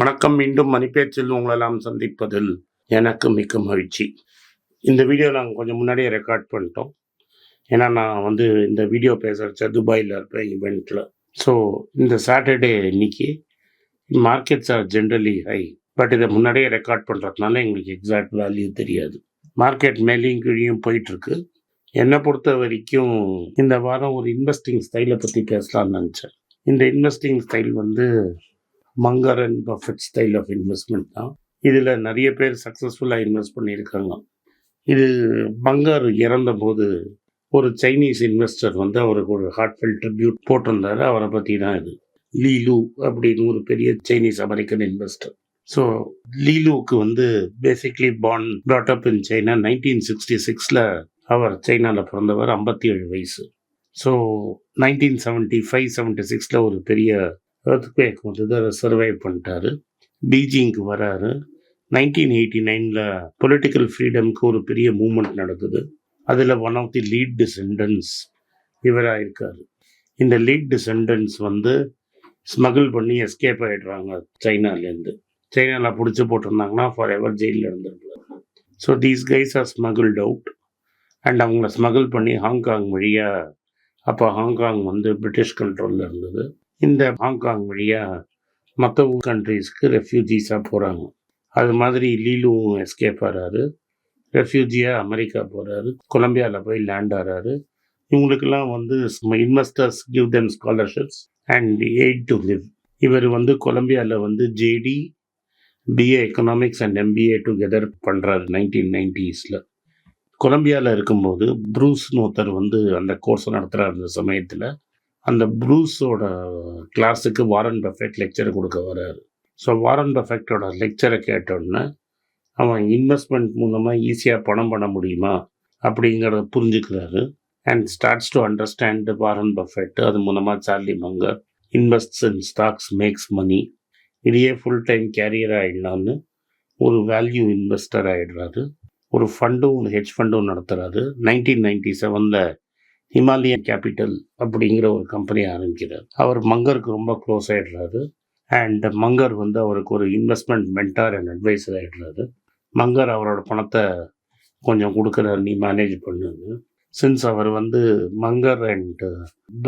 வணக்கம் மீண்டும் மணிப்பேச்சில் உங்களெல்லாம் சந்திப்பதில் எனக்கு மிக்க மகிழ்ச்சி. இந்த வீடியோ நாங்கள் கொஞ்சம் முன்னாடியே ரெக்கார்ட் பண்ணிட்டோம். ஏன்னா நான் வந்து இந்த வீடியோ பேசுகிறச்ச துபாயில் இருப்பேன் இவெண்ட்டில் ஸோ இந்த சாட்டர்டே இன்னைக்கு markets are generally high but இதை முன்னாடியே ரெக்கார்ட் பண்ணுறதுனால எங்களுக்கு எக்ஸாக்ட் வேல்யூ தெரியாது. மார்க்கெட் மேலேயும் கீழேயும் போயிட்டுருக்கு. என்னை பொறுத்த வரைக்கும் இந்த வாரம் ஒரு இன்வெஸ்டிங் ஸ்டைலை பற்றி பேசலாம்னு நினச்சேன். இந்த இன்வெஸ்டிங் ஸ்டைல் வந்து Munger and Buffett style of investment தான். இதில் நிறைய பேர் சக்ஸஸ்ஃபுல்லாக இன்வெஸ்ட் பண்ணியிருக்காங்க. இது மங்கர் இறந்தபோது ஒரு சைனீஸ் இன்வெஸ்டர் வந்து அவருக்கு ஒரு ஹார்ட்ஃபில் ட்ரிபியூட் போட்டிருந்தாரு. அவரை பற்றி தான் இது. லீலு அப்படின்னு ஒரு பெரிய சைனீஸ் அமெரிக்கன் இன்வெஸ்டர் ஸோ லீலுவுக்கு வந்து basically born brought up in China nineteen sixty சிக்ஸில் அவர் சைனாவில் பிறந்தவர் ஐம்பத்தி ஏழு வயசு. So nineteen seventy five seventy சிக்ஸில் ஒரு பெரிய எர்த்குவேக் வந்தது அதை சர்வைவ் பண்ணிட்டாரு. பீஜிங்க்கு வராரு. நைன்டீன் எயிட்டி நைனில் பொலிட்டிக்கல் ஃப்ரீடம்க்கு ஒரு பெரிய மூமெண்ட் நடக்குது அதில் one of the lead descendants இவராக இருக்கார் இந்த லீட் டிசெண்டன்ஸ் வந்து ஸ்மகிள் பண்ணி எஸ்கேப் ஆகிடுறாங்க சைனாலேருந்து சைனாவில் பிடிச்சி போட்டிருந்தாங்கன்னா ஃபார் எவர் ஜெயிலில் இருந்திருக்கலாம். So these guys are smuggled out and அவங்கள ஸ்மகிள் பண்ணி ஹாங்காங் வழியாக அப்போ ஹாங்காங் வந்து பிரிட்டிஷ் கண்ட்ரோலில் இருந்தது. இந்த ஹாங்காங் வழியாக மற்ற கண்ட்ரீஸ்க்கு ரெஃப்யூஜிஸாக போகிறாங்க அது மாதிரி லீலுவும் எஸ்கேப் ஆகிறாரு ரெஃப்யூஜியாக அமெரிக்கா போகிறாரு கொலம்பியாவில் போய் லேண்ட் ஆகிறாரு இவங்களுக்கெல்லாம் வந்து investors give them scholarships and aid to live இவர் வந்து கொலம்பியாவில் வந்து JD BA economics and MBA together பண்ணுறாரு நைன்டீன் நைன்டிஸில் கொலம்பியாவில் இருக்கும்போது ப்ரூஸ் நோத்தர் வந்து அந்த கோர்ஸை நடத்துகிறார் அந்த சமயத்தில். அந்த ப்ரூஸோட கிளாஸுக்கு வாரன் பஃபெட் லெக்சர் கொடுக்க வர்றாரு. ஸோ வாரன் பஃபெக்டோட லெக்சரை கேட்டோன்னே அவன் இன்வெஸ்ட்மெண்ட் மூலமாக ஈஸியாக பணம் பண்ண முடியுமா? அப்படிங்கிறத புரிஞ்சுக்கிறாரு. And starts to understand Warren Buffett அது மூலமாக Charlie Munger invests in stocks makes money. இதையே ஃபுல் டைம் கேரியர் ஆகிடலான்னு ஒரு வேல்யூ இன்வெஸ்டர் ஆகிடுறாரு ஒரு ஃபண்டும் ஒரு ஹெட்ஜ் ஃபண்டும் நடத்துகிறாரு நைன்டீன் நைன்டி செவனில் ஹிமாலயன் கேபிட்டல் அப்படிங்கிற ஒரு கம்பெனி ஆரம்பிக்கிறார். அவர் மங்கருக்கு ரொம்ப க்ளோஸ் ஆகிடுறாரு அண்ட் மங்கர் வந்து அவருக்கு ஒரு இன்வெஸ்ட்மெண்ட் மென்டார் அண்ட் அட்வைசர் ஆகிடுறாரு மங்கர் அவரோட பணத்தை கொஞ்சம் கொடுக்குறாரு நீ மேனேஜ் பண்ணுன்னு. சின்ஸ் அவர் வந்து மங்கர் அண்ட்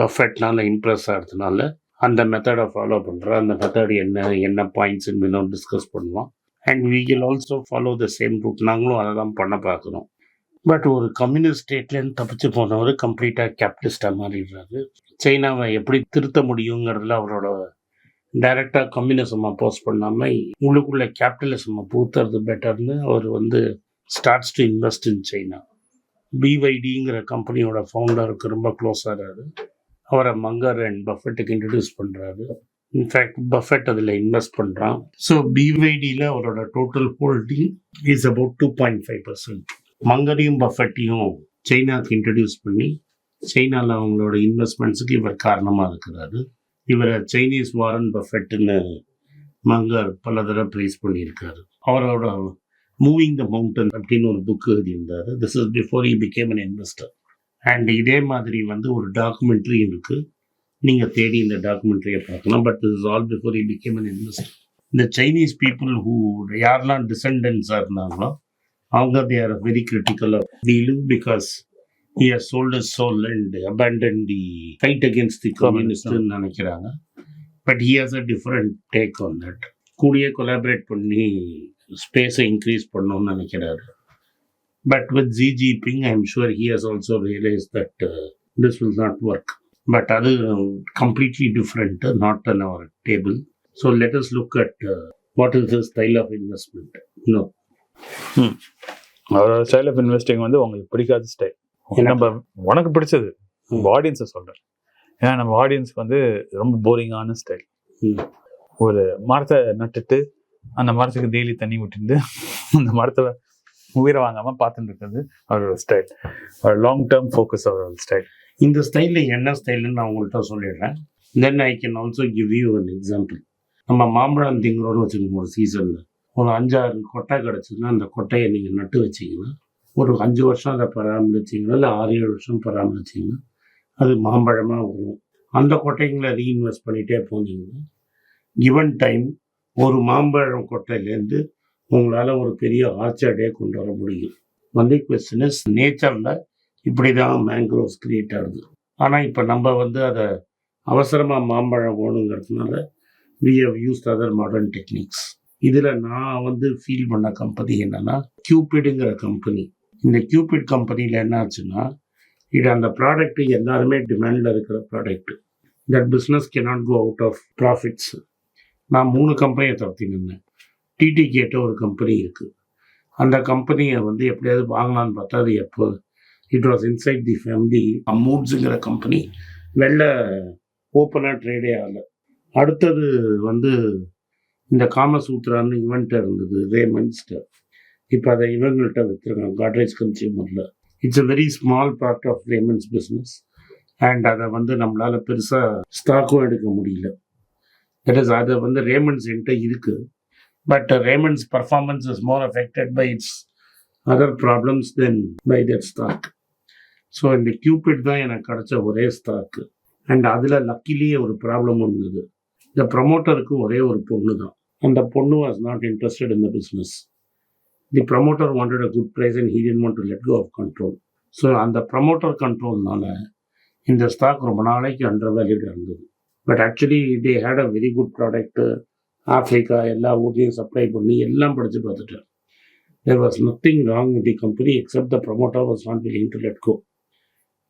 பஃபெட்னால இம்ப்ரெஸ் ஆகிறதுனால அந்த மெத்தடை ஃபாலோ பண்ணுற அந்த மெத்தட் என்ன என்ன பாயிண்ட்ஸ் இன்னும் டிஸ்கஸ் பண்ணுவோம். And we will also follow the same route நாங்களும் அதை தான் பண்ண பார்க்குறோம். பட் ஒரு கம்யூனிஸ்ட் ஸ்டேட்லேருந்து தப்பிச்சு போனவர் கம்ப்ளீட்டாக கேபிட்டலிஸ்டாக மாறிடுறாரு. சைனாவை எப்படி திருத்த முடியுங்கிறதுல அவரோட டைரெக்டாக கம்யூனிசம் அப்போஸ் பண்ணாமல் உள்ளுக்குள்ளே கேபிட்டலிசம் பூத்துறது பெட்டர்னு அவர் வந்து starts to invest in China. பிவைடிங்கிற கம்பெனியோட ஃபவுண்டருக்கு ரொம்ப க்ளோஸ் ஆகிறாரு அவரை மங்கர் அண்ட் பஃபெட்டுக்கு இன்ட்ரடியூஸ் பண்ணுறாரு இன்ஃபேக்ட் பஃபெட் அதில் இன்வெஸ்ட் பண்ணுறான் ஸோ பிவைடியில் அவரோட total holding is about two point five percent. மங்கரையும் பஃபெட்டையும் சைனாவுக்கு இன்ட்ரடியூஸ் பண்ணி சைனாவில் அவங்களோட இன்வெஸ்ட்மெண்ட்ஸுக்கு இவர் காரணமாக இருக்கிறாரு. இவரை சைனீஸ் வாரன் பஃபெட்டுன்னு மங்கர் பல தடவை ப்ரைஸ் பண்ணியிருக்காரு. அவரோட மூவிங் த மவுண்டன் அப்படின்னு ஒரு புக் எழுதியிருந்தார். This is before I became an investor and இதே மாதிரி வந்து ஒரு டாக்குமெண்ட்ரி இருக்குது நீங்கள் தேடி இந்த டாக்குமெண்ட்ரியை பார்க்கலாம். But this is all before I became an investor இந்த சைனீஸ் பீப்புள் ஹூ யாரெல்லாம் டிசெண்டன்ஸாக இருந்தாங்களோ அவங்க they are very critical of Li Lu because he has sold his soul and abandoned the fight against the communist நினைக்கிறாங்க but he has a different take on that. கூடிய collaborate பண்ணி ஸ்பேஸை increase பண்ணணும்னு நினைக்கிறாரு but with Xi Jinping I am sure he has also realise that this will not work but அது completely different not on our table so let us look at what is the style of investment இன்னும் அவரோட style of investing வந்து உங்களுக்கு பிடிக்காத style நம்ம உனக்கு பிடிச்சது. ஆடியன்ஸை சொல்றேன். ஏன்னா நம்ம ஆடியன்ஸ்க்கு வந்து ரொம்ப போரிங்கான ஸ்டைல். ஒரு மரத்தை நட்டுட்டு அந்த மரத்துக்கு டெய்லி தண்ணி விட்டுட்டு அந்த மரத்தை உயிரை வாங்காம பார்த்துட்டு இருக்கிறது அவரோட ஸ்டைல் ஒரு லாங் டேர்ம் ஃபோக்கஸ் அவரோட ஸ்டைல் இந்த ஸ்டைலில் என்ன ஸ்டைலுன்னு நான் உங்கள்கிட்ட சொல்லிடுறேன். Then I can also give you an example நம்ம மாம்பழம் திங்கிறோன்னு வச்சுக்கோங்க ஒரு சீசனில் ஒரு அஞ்சாறு கொட்டை கிடச்சிதுன்னா அந்த கொட்டையை நீங்கள் நட்டு வச்சீங்கன்னா ஒரு அஞ்சு வருஷம் அதை பராமரிச்சிங்கன்னா இல்லை ஆறு ஏழு வருஷம் பராமரிச்சிங்கன்னா அது மாம்பழமாக வரும். அந்த கொட்டைங்களை ரீஇன்வெஸ்ட் பண்ணிகிட்டே போனீங்கன்னா கிவன் டைம் ஒரு மாம்பழம் கொட்டையிலேருந்து உங்களால் ஒரு பெரிய ஆர்ச்சர்டே கொண்டு வர முடியும். வந்து கொஸ்டின் இஸ் நேச்சரில் இப்படி தான் மேங்க்ரோவ்ஸ் கிரியேட் ஆகுது. ஆனால் இப்போ நம்ம வந்து அதை அவசரமாக மாம்பழம் ஓணுங்கிறதுனால we have used other modern techniques இதில் நான் வந்து ஃபீல் பண்ண கம்பெனி என்னன்னா கியூபிடுங்கிற கம்பெனி இந்த கியூபிட் கம்பெனியில் என்ன ஆச்சுன்னா இது அந்த ப்ராடக்ட் எல்லாருமே டிமாண்டில் இருக்கிற product that business cannot go out of profits நான் மூணு கம்பெனியை தரத்தி நின்னேன். டிடி கேட்ட ஒரு கம்பெனி இருக்குது அந்த கம்பெனியை வந்து எப்படியாவது வாங்கலான்னு பார்த்தா அது எப்போ? It was inside the family அமௌண்ட்ஸுங்கிற company வெளில ஓப்பனாக ட்ரேடே ஆகலை. அடுத்தது வந்து இந்த காமசூத்ரான்னு இவன்ட்ட இருந்தது ரேமன்ஸ்டர் இப்போ அதை இவங்கள்ட்ட விற்றுருக்காங்க Godrej கன்சியூமரில் it's a very small part of Raymond's business and அதை வந்து நம்மளால் பெருசாக ஸ்டாக்கும் எடுக்க முடியல. தட் இஸ் அதை வந்து ரேமண்ட்ஸ் என்கிட்ட இருக்குது but Raymonds performance is more affected by its other problems than by that stock so இந்த கியூபிட் தான் எனக்கு கிடச்ச ஒரே ஸ்டாக்கு அண்ட் அதில் லக்கிலேயே ஒரு ப்ராப்ளம் இருந்தது. இந்த ப்ரமோட்டருக்கு ஒரே ஒரு பொண்ணு தான் அந்த பொண்ணு was not interested in the business the promoter wanted a good price and he didn't want to let go of control so அந்த ப்ரமோட்டர் கண்ட்ரோல்னால இந்த ஸ்டாக் ரொம்ப நாளைக்கு அண்டர் வேல்யூட் இருந்தது. But actually they had a very good product Africa எல்லா ஊர்லேயும் supply பண்ணி எல்லாம் படித்து பார்த்துட்டேன் there was nothing wrong with the company except the promoter was not willing to let go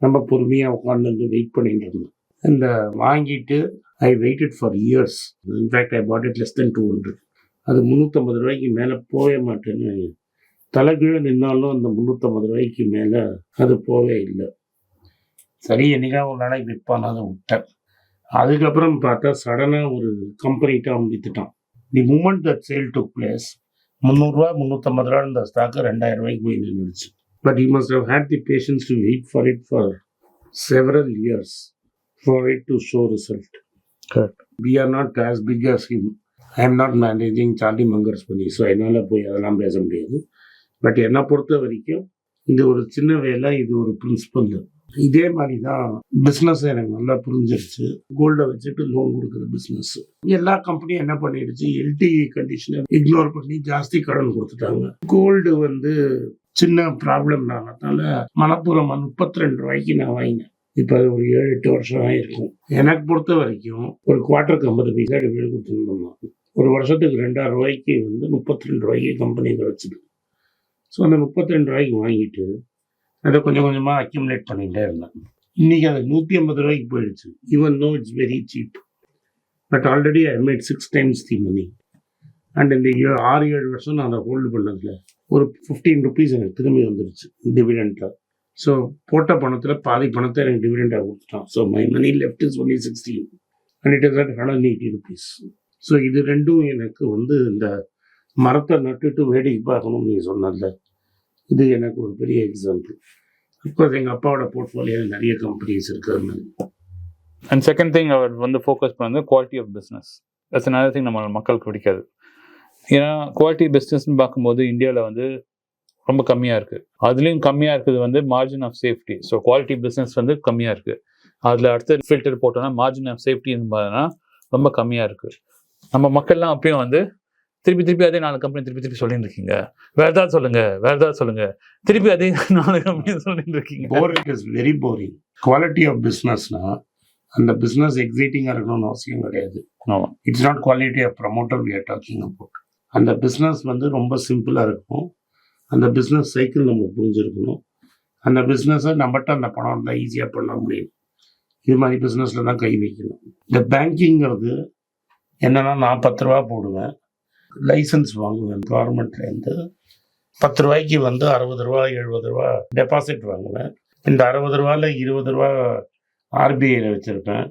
நம்ம பொறுமையாக உட்காந்து வெயிட் பண்ணிட்டு இருந்தோம். இந்த வாங்கிட்டு I waited for years in fact I bought it less than two hundred அது முந்நூற்றம்பது ரூபாய்க்கு மேலே போகவே மாட்டேன்னு தலைகீழ நின்னாலும் அந்த முந்நூற்றம்பது ரூபாய்க்கு மேலே அது போகவே இல்லை. சரி என்னைக்கா ஒரு நாளைக்கு விற்பான் அதை விட்டேன். அதுக்கப்புறம் பார்த்தா சடனாக ஒரு கம்பெனிகிட்ட அவன் வித்துட்டான் the moment that sale took place முந்நூறுரூவா முந்நூற்றம்பது ரூபா இருந்த ஸ்டாக்கு ரெண்டாயிரம் ரூபாய்க்கு போய் நின்றுச்சு but you must have had the patience to wait for it for several years for it to show result Correct. we are not as big as him. I am not managing Charlie Munger's பண்ணி so என்னால் போய் அதெல்லாம் பேச முடியாது. But என்னை பொறுத்த வரைக்கும் இது ஒரு சின்ன வேலை இது ஒரு பிரின்சிபல் இதே மாதிரி தான் பிஸ்னஸ் எனக்கு நல்லா புரிஞ்சிருச்சு. கோல்டை வச்சுட்டு லோன் கொடுக்குற பிஸ்னஸ் எல்லா கம்பெனியும் என்ன பண்ணிடுச்சு? எல்டிஇ கண்டிஷனை இக்னோர் பண்ணி ஜாஸ்தி கடன் கொடுத்துட்டாங்க. கோல்டு வந்து சின்ன ப்ராப்ளம்னால மணப்புறம் முப்பத்தி ரெண்டு ரூபாய்க்கு நான் வாங்கினேன். இப்போ அது ஒரு ஏழு எட்டு வருஷம் ஆகிருக்கும் எனக்கு பொறுத்த வரைக்கும் ஒரு குவார்ட்டருக்கு ஐம்பது பைசா வீடு கொடுத்துருந்தோம் ஒரு வருஷத்துக்கு ரெண்டாயிரம் ரூபாய்க்கு வந்து முப்பத்தி ரெண்டு ரூபாய்க்கு கம்பெனி கிடச்சிது ஸோ அந்த முப்பத்தி ரெண்டு ரூபாய்க்கு வாங்கிட்டு அதை கொஞ்சம் கொஞ்சமாக அக்யூமுலேட் பண்ணிகிட்டே இருந்தேன். இன்றைக்கி அது நூற்றி ஐம்பது ரூபாய்க்கு போயிடுச்சு. Even no it's very cheap but already I made six times the money and இந்த ஏ- ஆறு ஏழு வருஷம் நான் அதை ஹோல்டு பண்ணதில் ஒரு ஃபிஃப்டீன் ருபீஸ் எனக்கு திரும்பி வந்துருச்சு டிவிடெண்ட்டாக ஸோ போட்ட பணத்தில் பாதி பணத்தை எனக்கு டிவிடெண்டாக கொடுத்துட்டான். So my money left is only sixteen and it is at hundred eighty rupees so இது ரெண்டும் எனக்கு வந்து இந்த மரத்தை நட்டுட்டு வேடிக்கை பார்க்கணும்னு நீ சொன்னல இது எனக்கு ஒரு பெரிய எக்ஸாம்பிள் அப்கோர்ஸ் எங்கள் அப்பாவோட போர்ட்ஃபோலியோ நிறைய கம்பெனிஸ் இருக்கிறது அண்ட் செகண்ட் திங் அவர் வந்து ஃபோக்கஸ் பண்ணது quality of business that's another thing நம்ம மக்களுக்கு பிடிக்காது. ஏன்னா குவாலிட்டி பிஸ்னஸ்னு பார்க்கும்போது இந்தியாவில் வந்து ரொம்ப கம்மியாக இருக்குது அதுலேயும் கம்மியாக இருக்குது வந்து margin of safety so quality business வந்து கம்மியாக இருக்குது அதில் அடுத்த ஃபில்டர் போட்டோன்னா மார்ஜின் ஆஃப் சேஃப்டின்னு பார்த்தோன்னா ரொம்ப கம்மியாக இருக்குது நம்ம மக்கள்லாம் அப்பயும் வந்து திருப்பி திருப்பி அதே நாலு கம்பெனி திருப்பி திருப்பி சொல்லிட்டு இருக்கீங்க வேற ஏதாவது சொல்லுங்க வேற ஏதாவது சொல்லுங்க. திருப்பி அதே நாலு கம்பெனி சொல்லிட்டு இருக்கீங்க boring is very boring quality of பிஸ்னஸ்னா அந்த பிஸ்னஸ் எக்ஸைட்டிங்காக இருக்கணும்னு அவசியம் கிடையாது. It's not quality of promoter we are talking about. அந்த பிஸ்னஸ் வந்து ரொம்ப சிம்பிளாக இருக்கும். அந்த பிஸ்னஸ் சைக்கிள் நம்மளுக்கு புரிஞ்சிருக்கணும். அந்த பிஸ்னஸை நம்மகிட்ட அந்த பணம் இருந்தால் ஈஸியாக பண்ண முடியும். இது மாதிரி பிஸ்னஸில் தான் கை வைக்கணும். இந்த பேங்கிங்கிறது என்னென்னா நான் பத்து ரூபா போடுவேன். லைசன்ஸ் வாங்குவேன். கவர்மெண்ட்லேருந்து பத்து ரூபாய்க்கு வந்து அறுபது ரூபா எழுபது ரூபா டெபாசிட் வாங்குவேன். இந்த அறுபது ரூபாயில் இருபது ரூபா ஆர்பிஐயில் வச்சுருப்பேன்.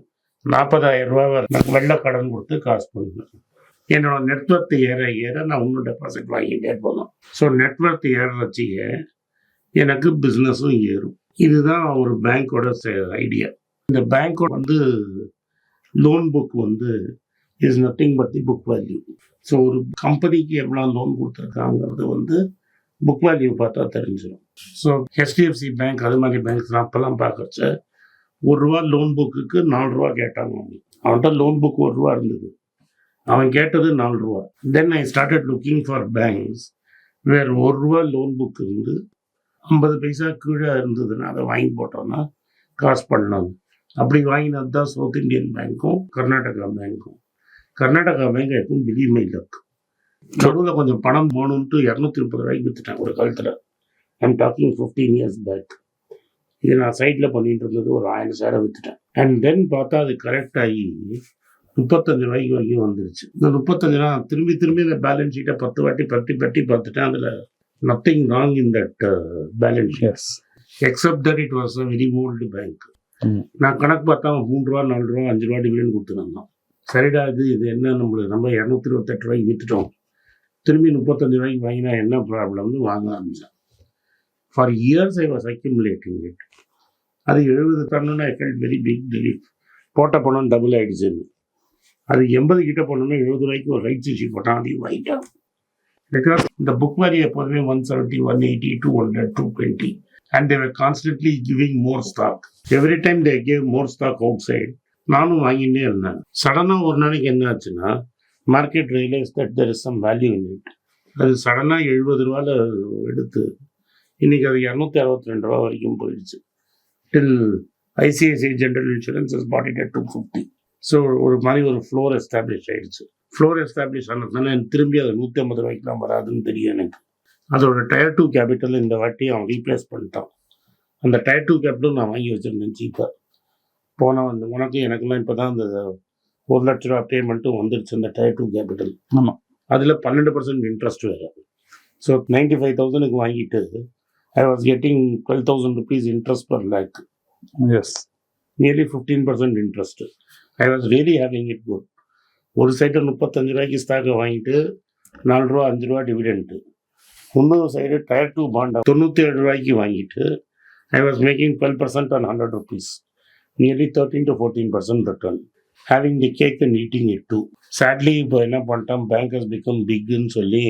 நாற்பதாயிரம் ரூபா நான் வெள்ளை கடன் கொடுத்து காசு பண்ணுவேன் என்னோட நெட்ஒர்க் ஏற ஏற நான் இன்னும் டெபாசிட் வாங்கிட்டே போகலாம் ஸோ நெட்ஒர்க் ஏறச்சிய எனக்கு பிஸ்னஸும் ஏறும். இதுதான் ஒரு பேங்க்கோட ஐடியா இந்த பேங்க்கோட வந்து லோன் புக் வந்து is nothing but the book value so ஒரு கம்பெனிக்கு எவ்வளோ லோன் கொடுத்துருக்காங்கிறது வந்து புக் வேல்யூ பார்த்தா தெரிஞ்சிடும் ஸோ ஹெச்டிஎஃப்சி பேங்க் அது மாதிரி பேங்க்ஸ்லாம் அப்போல்லாம் பார்க்குறச்ச ஒரு ரூபா லோன் புக்குக்கு நாலு ரூபா கேட்டாங்க அவங்க. அவன்கிட்ட லோன் புக் ஒரு ரூபா இருந்தது. அவன் கேட்டது நாலு ரூபா. Then I started looking for banks வேறு ஒரு ரூபா லோன் புக் இருந்து ஐம்பது பைசா கீழே இருந்ததுன்னா அதை வாங்கி போட்டோம்னா காசு பண்ணலாம். அப்படி வாங்கினது தான் சவுத் இந்தியன் பேங்க்கும் கர்நாடகா பேங்க்கும் கர்நாடகா பேங்க் எப்பவும் வெளியுமே இருக்கு நடுவில் கொஞ்சம் பணம் போகணுன்ட்டு இரநூத்தி முப்பது ரூபாய்க்கு விற்றுட்டேன் ஒரு காலத்தில். I'm talking fifteen years back இது நான் சைட்டில் பண்ணிட்டு இருந்தது ஒரு ஆயிரம் சேரை விற்றுட்டேன் அண்ட் தென் பார்த்தா அது கரெக்ட் ஆகி முப்பத்தஞ்சு ரூபாய்க்கு வரைக்கும் வந்துருச்சு. இந்த முப்பத்தஞ்சு ரூபா திரும்பி திரும்பி இந்த பேலன்ஸ் ஷீட்டை பத்து வாட்டி பட்டி பட்டி பார்த்துட்டேன். அதில் nothing wrong in that balance sheet except that it was a very old bank. நான் கணக்கு பார்த்தா மூணு ரூபா நாலு ரூபா அஞ்சு ரூபா டிவிடன் கொடுத்துருந்தான். சரிடா இது இது என்ன நம்மளுக்கு நம்ம இரநூத்தி இருபத்தெட்டு ரூபாய்க்கு விற்றுட்டோம் திரும்பி முப்பத்தஞ்சு ரூபாய்க்கு வாங்கினா என்ன ப்ராப்ளம்னு வாங்க ஆரம்பிச்சேன். For years I was accumulating it அது எழுபது டன்னுன்னு I felt very big relief போட்ட பணம் டபுள் ஆயிடுச்சுன்னு. அது எண்பது கிட்ட போனோம்னா எழுபது ரூபாய்க்கு ஒரு ரைட்ஸ் இஷ்யூ போட்டால் அதையும் வாங்கிட்டோம் பிகாஸ் இந்த புக் மாதிரி எப்போதுமே one seventy one eighty two hundred two twenty and they were constantly giving more stock every time they gave more stock outside நானும் வாங்கிட்டே இருந்தேன். சடனாக ஒரு நாளைக்கு என்ன ஆச்சுன்னா market realise that there is some value in it அது சடனாக எழுபது ரூபாயில் எடுத்து இன்னைக்கு அது இரநூத்தி அறுபத்தி ரெண்டு ரூபா வரைக்கும் போயிடுச்சு. Till ICICI general insurance is bought it two fifty so ஒரு மாதிரி ஒரு ஃப்ளோர் எஸ்டாப்ளிஷ் ஆயிடுச்சு. ஃப்ளோர் எஸ்டாப்ளிஷ் ஆனதுனால எனக்கு திரும்பி அது நூற்றி ஐம்பது ரூபாய்க்குலாம் வராதுன்னு தெரியும் எனக்கு. அதோட டயர் டூ கேபிட்டல் இந்த வாட்டி அவன் ரீப்ளேஸ் பண்ணிட்டான். அந்த டயர் டூ கேபிட்டல் நான் வாங்கி வச்சிருந்தேன் சீப்பாக போன வந்து உனக்கு எனக்குலாம் இப்போ தான் அந்த ஒரு லட்ச ரூபா பேமெண்ட்டும் வந்துருச்சு அந்த டயர் டூ கேபிட்டல் ஆமா. அதில் பன்னெண்டு பர்சன்ட் இன்ட்ரெஸ்ட் வேறு. ஸோ நைன்டி ஃபைவ் தௌசண்ட்க்கு வாங்கிட்டு I was getting twelve thousand rupees interest per lakh as nearly fifteen percent interest I was really having it good ஒரு சைடு முப்பத்தஞ்சு ரூபாய்க்கு ஸ்டாக்கை வாங்கிட்டு நாலு ரூபா அஞ்சு ரூபா டிவிடெண்ட்டு இன்னொரு சைடு டயர் டூ பாண்டா தொண்ணூற்றி ஏழு ரூபாய்க்கு வாங்கிட்டு I was making twelve percent on hundred rupees nearly thirteen to fourteen percent return having the cake and eating it too sadly இப்போ என்ன பண்ணிட்டோம்? பேங்க் ஹஸ் பிகம் பிக்னு சொல்லி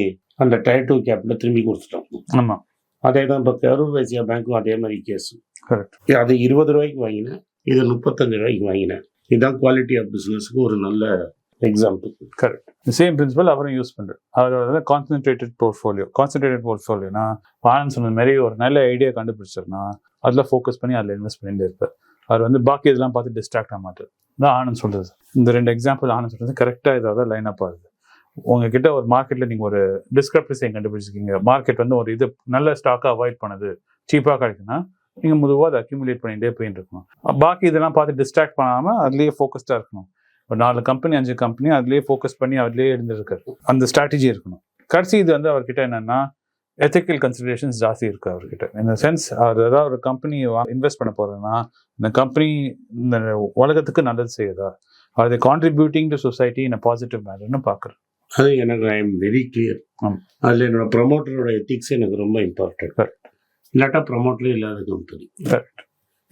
அந்த டயர் டூ கேப்பில் திரும்பி கொடுத்துட்டோம். ஆமா. அதே தான் இப்போ கரூர் வைசியா பேங்க்கும் அதே மாதிரி கேஸ் கரெக்ட் அது இருபது ரூபாய்க்கு வாங்கினேன் இது முப்பத்தஞ்சு ரூபாய்க்கு வாங்கினேன். இதுதான் குவாலிட்டி ஆஃப் பிஸ்னஸ்க்கு ஒரு நல்ல எக்ஸாம்பிள் கரெக்ட் சேம் பிரின்சிபல் அவரும் யூஸ் பண்றாரு. அவரோட கான்சென்ட்ரேட்டட் போர்ட்ஃபோலியோ கான்சென்ட்ரேட்டட் போர்ட்ஃபோலியோனா ஆனந்த் சொன்ன மாதிரி ஒரு நல்ல ஐடியா கண்டுபிடிச்சிருனா அதில் ஃபோக்கஸ் பண்ணி அதில் இன்வெஸ்ட் பண்ணிட்டு இருப்பார். அவர் வந்து பாக்கி இதெல்லாம் பார்த்து டிஸ்ட்ராக்ட் ஆக மாட்டார். தான் ஆனந்த் சொல்கிறது இந்த ரெண்டு எக்ஸாம்பிள் ஆனந்த் சொல்கிறது கரெக்டாக இதோட லைன் அப் ஆகுது. உங்ககிட்ட ஒரு மார்க்கெட்டில் நீங்கள் ஒரு டிஸ்கிரிப்டன்சியை கண்டுபிடிச்சிருக்கீங்க. மார்க்கெட் வந்து ஒரு இது நல்ல ஸ்டாக்கை அவாய்ட் பண்ணுது சீப்பாக கிடைக்குன்னா நீங்க முதுவாக அதை அக்யூமுலேட் பண்ணிட்டே போயிட்டு இருக்கணும் பாக்கி இதெல்லாம் பார்த்து டிஸ்ட்ராக்ட் பண்ணாம அதுலயே ஃபோக்கஸ்டா இருக்கணும். ஒரு நாலு கம்பெனி அஞ்சு கம்பெனி அதுலயே ஃபோக்கஸ் பண்ணி அதுலயே இருந்திருக்காரு. அந்த ஸ்ட்ராட்டஜி இருக்கணும். கடைசி இது வந்து அவர்கிட்ட என்னன்னா எத்திக்கல் கன்சிடரேஷன்ஸ் ஜாஸ்தி இருக்கு அவர்கிட்ட. இந்த சென்ஸ் அவர் ஏதாவது ஒரு கம்பெனி இன்வெஸ்ட் பண்ண போறதுன்னா இந்த கம்பெனி இந்த உலகத்துக்கு நல்லது செய்யுதா? அது contributing to society in positive மேனர்னு பார்க்குறேன் அது எனக்கு ஐ எம் வெரி கிளியர். அதில் என்னோட ப்ரமோட்டரோட எத்திக்ஸ் எனக்கு ரொம்ப இம்பார்ட்டன்ட். இல்லாட்டா ப்ரமோட்டரே இல்லாத company.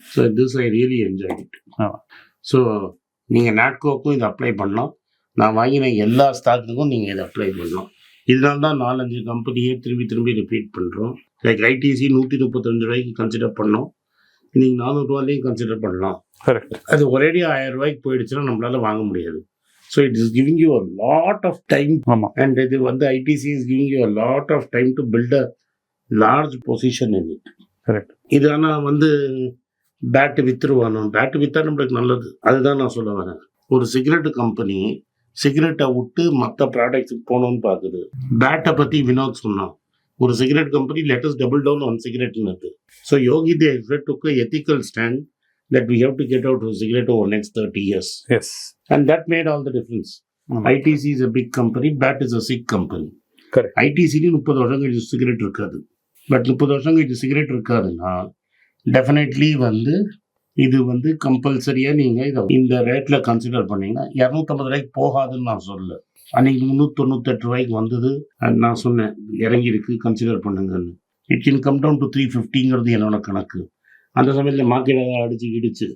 So this I really enjoy it. So நீங்கள் நாட்கோக்கும் இதை அப்ளை பண்ணலாம். நான் வாங்கின எல்லா ஸ்டாக்குக்கும் நீங்கள் இதை அப்ளை பண்ணலாம். இதனால தான் நாலஞ்சு கம்பெனியே திரும்பி திரும்பி ரிப்பீட் பண்ணுறோம் லைக் ஐடிசி நூற்றி முப்பத்தஞ்சு ரூபாய்க்கு கன்சிடர் பண்ணோம். நீங்கள் நானூறுரூவாலையும் கன்சிடர் பண்ணலாம். அது ஒரேடி ஆயிரம் ரூபாய்க்கு போயிடுச்சுன்னா நம்மளால வாங்க முடியாது. So it is giving you a lot of time and இது வந்து ITC is giving you a lot of time to build a large position in it correct இது ஆனால் வந்து பேட்டு வித்துருவானோ பேட்டு வித்தா நம்மளுக்கு நல்லது. அதுதான் நான் சொல்ல வரேன். ஒரு சிகரெட் கம்பெனி சிகரெட்டை விட்டு மற்ற ப்ராடக்ட்ஸுக்கு போகணும்னு பார்க்குது பேட்டை பற்றி வினோத் சொன்னான். ஒரு cigarette company latest double down on சிகரெட்னு இருக்கு so Yogi they took ethical stand that we have to get out cigarette over next thirty years as and that made all the difference ITC is a big company but is a sick company Correct. ஐடிசிலையும் முப்பது வருஷம் கழிச்சு cigarette இருக்காது. But முப்பது வருஷம் கழிச்சு cigarette இருக்காதுன்னா definitely வந்து இது வந்து கம்பல்சரியாக நீங்கள் இதை இந்த ரேட்டில் கன்சிடர் பண்ணீங்கன்னா இரநூத்தம்பது ரூபாய்க்கு போகாதுன்னு நான் சொல்ல அன்னைக்கு முந்நூற்றி தொண்ணூத்தெட்டு ரூபாய்க்கு வந்தது நான் சொன்னேன் இறங்கியிருக்கு கன்சிடர் பண்ணுங்கன்னு. It can come down to three ஃபிஃப்டிங்கிறது என்னோட கணக்கு. அந்த சமயத்தில் மார்க்கெட் ஏதாவது அடிச்சு இடிச்சு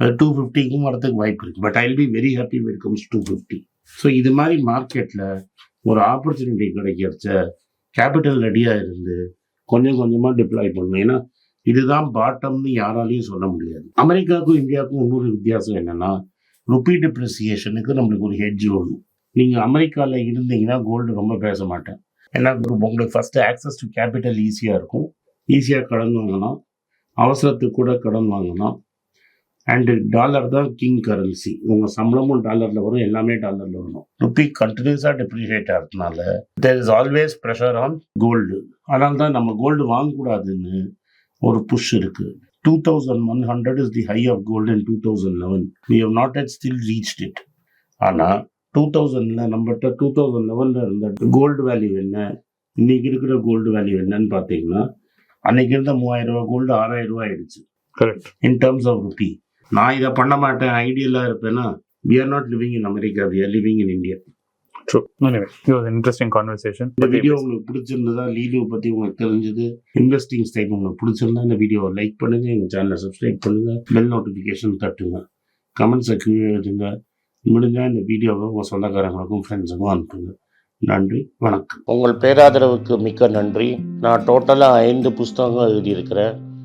அது டூ ஃபிஃப்டிக்கும் வரதுக்கு வாய்ப்பு இருக்குது but I will be very happy what comes two fifty so இது மாதிரி மார்க்கெட்டில் ஒரு ஆப்பர்ச்சுனிட்டி கிடைக்கிறச்ச கேபிட்டல் ரெடியாக இருந்து கொஞ்சம் கொஞ்சமாக டிப்ளாய் பண்ணணும். ஏன்னா இதுதான் பாட்டம்னு யாராலையும் சொல்ல முடியாது. அமெரிக்காவுக்கும் இந்தியாவுக்கும் இன்னொரு வித்தியாசம் என்னென்னா ருப்பி டிப்ரிசியேஷனுக்கு நம்மளுக்கு ஒரு ஹெட்ஜ் வேணும் நீங்கள் அமெரிக்காவில் இருந்தீங்கன்னா கோல்டு ரொம்ப பேச மாட்டேன். ஏன்னா உங்களுக்கு ஃபஸ்ட்டு ஆக்சஸ் டு கேபிட்டல் ஈஸியாக இருக்கும். ஈஸியாக கடன் வாங்கலாம். அவசரத்துக்கு கூட கடன் வாங்கலாம். அண்டு டாலர் தான் கிங் கரன்சி உங்கள் சம்பளமும் டாலரில் வரும் எல்லாமே டாலரில் வரும். ருப்பி கண்டினியூஸாக டெப்ரிஷியேட் ஆகிறதுனால there is always pressure on gold அதனால தான் நம்ம கோல்டு வாங்கக்கூடாதுன்னு ஒரு புஷ் இருக்குது two thousand one hundred is the high of gold in two thousand eleven we have not yet still reached it ஆனால் டூ தௌசண்டில் நம்மகிட்ட டூ தௌசண்ட் லெவனில் இருந்த கோல்டு வேல்யூ என்ன? இன்னைக்கு இருக்கிற கோல்டு வேல்யூ என்னன்னு பார்த்தீங்கன்னா அன்னைக்கு இருந்த மூவாயிரம் ரூபாய் கோல்டு ஆறாயிரம் ரூபாய் ஆயிடுச்சு. Correct in terms of rupee நான் இதை பண்ண மாட்டேன் ஐடியலாக இருப்பேன்னா we are not living in America we are living in India true anyway it was an interesting conversation. இந்த வீடியோ உங்களுக்கு பிடிச்சிருந்ததா லீடு பற்றி உங்களுக்கு தெரிஞ்சது இன்வெஸ்டிங் ஸ்டைல் உங்களுக்கு பிடிச்சிருந்தா இந்த வீடியோவை லைக் பண்ணுங்க எங்கள் சேனலை சப்ஸ்கிரைப் பண்ணுங்க பெல் நோட்டிஃபிகேஷன் தட்டுங்க. கமெண்ட்ஸை கீழே எழுதுங்க. முடிஞ்சால் இந்த வீடியோவை உங்கள் சொந்தக்காரங்களுக்கும் ஃப்ரெண்ட்ஸுக்கும் அனுப்புங்க. நன்றி வணக்கம். உங்கள் பேராதரவுக்கு மிக்க நன்றி. நான் டோட்டலாக ஐந்து புஸ்தகங்கள் எழுதியிருக்கிறேன்.